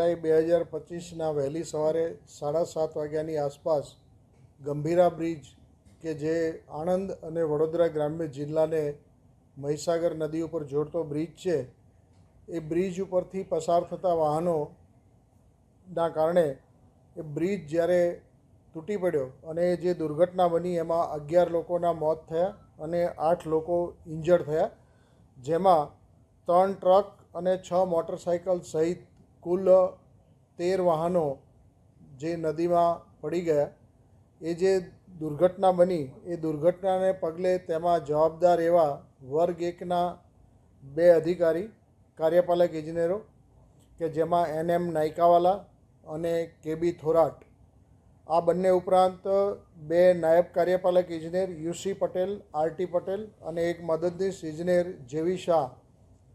જુલાઈ બે હજાર પચીસના વહેલી સવારે સાડા સાત વાગ્યાની આસપાસ ગંભીરા બ્રિજ કે જે આણંદ અને વડોદરા ગ્રામ્ય જિલ્લાને મહીસાગર નદી ઉપર જોડતો બ્રિજ છે, એ બ્રિજ ઉપરથી પસાર થતા વાહનોના કારણે એ બ્રિજ જ્યારે તૂટી પડ્યો અને જે દુર્ઘટના બની એમાં અગિયાર લોકોના મોત થયા અને આઠ લોકો ઇન્જર્ડ થયા, જેમાં ત્રણ ટ્રક અને છ મોટરસાઇકલ સહિત કુલ તેર વાહનો જે નદીમાં પડી ગયા, એ જે દુર્ઘટના બની, એ દુર્ઘટનાને પગલે તેમાં જવાબદાર એવા વર્ગ એકના બે અધિકારી, કાર્યપાલક ઇજનેરો કે જેમાં એન એમ નાયકાવાલા અને કેબી થોરાટ. આ બંને ઉપરાંત બે નાયબ કાર્યપાલક ઇજનેર યુસી પટેલ આરટી પટેલ અને એક મદદનીશ ઇજનેર જેવી શાહ.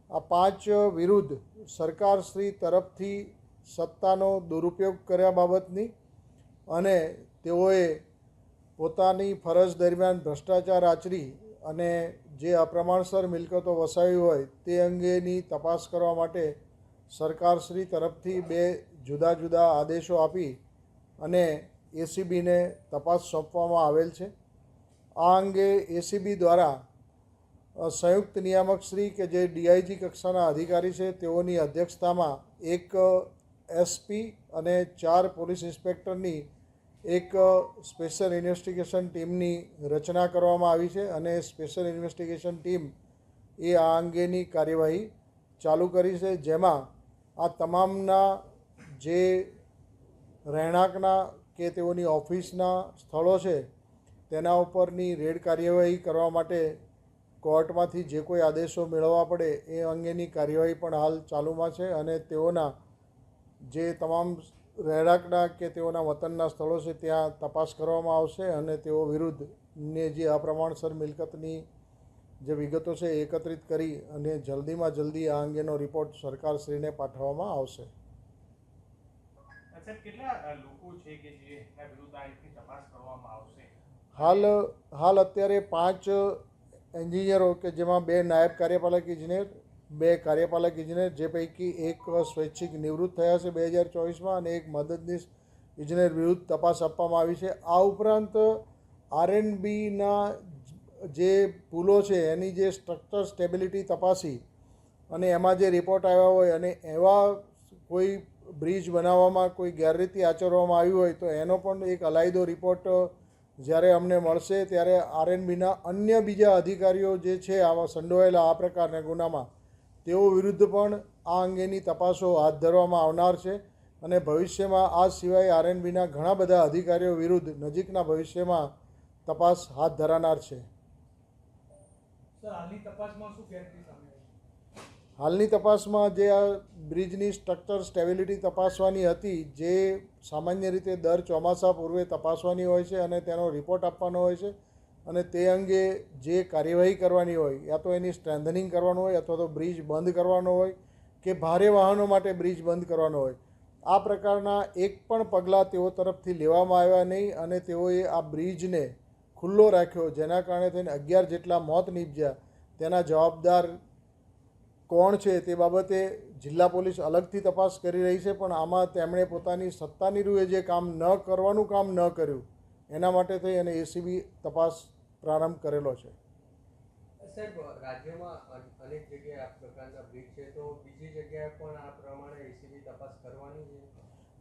આ પાંચ વિરુદ્ધ સરકારશ્રી તરફથી સત્તાનો દુરુપયોગ કર્યા બાબતની અને તેઓએ પોતાની ફરજ દરમિયાન ભ્રષ્ટાચાર આચરી અને જે અપ્રમાણસર મિલકતો વસાવી હોય તે અંગેની તપાસ કરવા માટે સરકારશ્રી તરફથી બે જુદા જુદા આદેશો આપી અને એસીબીને તપાસ સોંપવામાં આવેલ છે. આ અંગે એસીબી દ્વારા સંયુક્ત નિયામક શ્રી કે જે ડીઆઈજી કક્ષાના અધિકારી છે, તેઓની અધ્યક્ષતામાં એક એસપી અને ચાર પોલીસ ઇન્સ્પેક્ટરની એક સ્પેશિયલ ઇન્વેસ્ટિગેશન ટીમની રચના કરવામાં આવી છે અને સ્પેશિયલ ઇન્વેસ્ટિગેશન ટીમ એ આ અંગેની કાર્યવાહી ચાલુ કરી છે, જેમાં આ તમામના જે રહેણાંકના કે તેઓની ઓફિસના સ્થળો છે, તેના ઉપરની રેડ કાર્યવાહી કરવા માટે કોર્ટમાંથી જે કોઈ આદેશો મેળવવા પડે એ અંગેની કાર્યવાહી પણ હાલ ચાલુમાં છે અને તેઓના જે તમામ રહેણાંકના કે તેઓના વતનના સ્થળો છે ત્યાં તપાસ કરવામાં આવશે અને તેઓ વિરુદ્ધ ને જે અપ્રમાણસર મિલકતની જે વિગતો છે એ એકત્રિત કરી અને જલ્દીમાં જલ્દી આ અંગેનો રિપોર્ટ સરકારશ્રીને પાઠવવામાં આવશે? હાલ હાલ અત્યારે પાંચ એન્જિનિયરો કે જેમાં બે નાયબ કાર્યપાલક ઇજનેર, બે કાર્યપાલક ઇજનેર, જે પૈકી એક સ્વૈચ્છિક નિવૃત્ત થયા છે બે હજાર ચોવીસમાં અને એક મદદનીશ ઇજનેર વિરુદ્ધ તપાસ આપવામાં આવી છે. આ ઉપરાંત આરએનબીના જે પુલો છે, એની જે સ્ટ્રક્ચર સ્ટેબિલિટી તપાસી અને એમાં જે રિપોર્ટ આવ્યા હોય અને એવા કોઈ બ્રિજ બનાવવામાં, કોઈ ગેરરીતિ આચરવામાં આવી હોય તો એનો પણ એક અલાયદો રિપોર્ટ જ્યારે અમને મળશે ત્યારે આરએનબીના અન્ય બીજા અધિકારીઓ જે છે આવા સંડોવાયેલા આ પ્રકારના ગુનામાં, તેઓ વિરુદ્ધ પણ આ અંગેની તપાસો હાથ ધરવામાં આવનાર છે અને ભવિષ્યમાં આ સિવાય આરએનબીના ઘણા બધા અધિકારીઓ વિરુદ્ધ નજીકના ભવિષ્યમાં તપાસ હાથ ધરાનાર છે. સર તપાસમાં શું આવી હાલની તપાસમાં જે આ બ્રિજની સ્ટ્રક્ચર સ્ટેબિલિટી તપાસવાની હતી, જે સામાન્ય રીતે દર ચોમાસા પૂર્વે તપાસવાની હોય છે અને તેનો રિપોર્ટ આપવાનો હોય છે અને તે અંગે જે કાર્યવાહી કરવાની હોય, યા તો એની સ્ટ્રેન્થનિંગ કરવાનું હોય અથવા તો બ્રિજ બંધ કરવાનો હોય કે ભારે વાહનો માટે બ્રિજ બંધ કરવાનો હોય. આ પ્રકારના એક પણ પગલાં તેઓ તરફથી લેવામાં આવ્યા નહીં અને તેઓએ આ બ્રિજને ખુલ્લો રાખ્યો, જેના કારણે થઈને અગિયાર જેટલા મોત નીપજ્યા. તેના જવાબદાર કોણ છે તે બાબતે જિલ્લા પોલીસ અલગથી તપાસ કરી રહી છે પણ આમાં તેમણે પોતાની સત્તાની રૂએ જે કામ ન કરવાનું કામ ન કર્યું એના માટે થઈ અને એસીબી તપાસ પ્રારંભ કરેલો છે. સાહેબ રાજ્યમાં અનેક જગ્યાએ આ પ્રકારના બ્રિજ છે તો બીજી જગ્યાએ પણ આ પ્રમાણે એસીબી તપાસ કરવાની છે?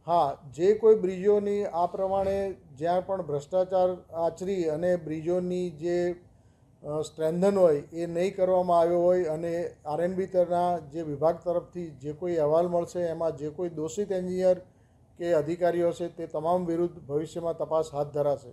હા જે કોઈ બ્રિજોની આ પ્રમાણે જ્યાં પણ ભ્રષ્ટાચાર આચરી અને બ્રિજોની જે સ્ટ્રેન્થન હોય એ નહીં કરવામાં આવ્યો હોય અને આરએનબી તરના જે વિભાગ તરફથી જે કોઈ અહેવાલ મળશે, એમાં જે કોઈ દોષિત એન્જિનિયર કે અધિકારીઓ છે તે તમામ વિરુદ્ધ ભવિષ્યમાં તપાસ હાથ ધરાશે.